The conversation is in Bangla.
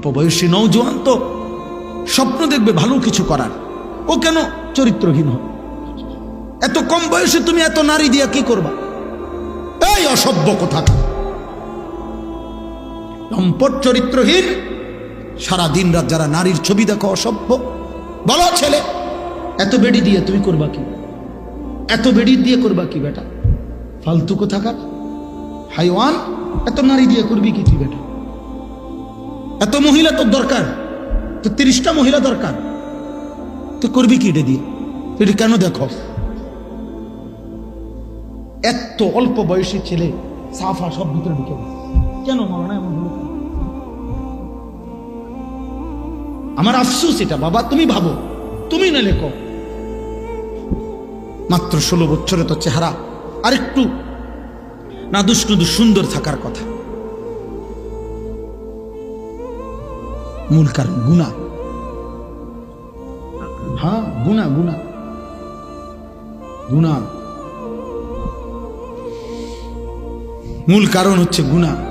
অল্প বয়সী নৌজোয়ান তো স্বপ্ন দেখবে ভালো কিছু করার। ও কেন চরিত্রহীন এত কম বয়সে তুমি এত নারী দিয়া কি করবা? এই অসভ্য কথা। লম্পট চরিত্রহীন, সারা দিন রাত যারা নারীর ছবি দেখো অসভ্য। বলো ছেলে, এত বেডি দিয়ে তুমি করবা কি? এত বেডি দিয়ে করবা কি বেটা? ফালতু কোথাকার? হাইওয়ান? এত নারী দিয়ে করবি কি তুই বেটা? এত মহিলা তোর দরকার? তো তিরিশটা মহিলা দরকার। তো করবি কি এটা দিয়ে এটি কেন দেখো? এত অল্প বয়সী ছেলে সাফা সব ভিতরে ঢুকে। কেন মাওলানা এমন হলো? আমার আফসোস এটা, বাবা, তুমি ভাবো। তুমি না লেখো। মাত্র ষোলো বছরে তো চেহারা। আরেকটু না দুষ্ণুদু সুন্দর থাকার কথা। মূল কারণ গুণা। হ্যাঁ গুণা গুণা। গুণা। মূল কারণ হচ্ছে গুণা।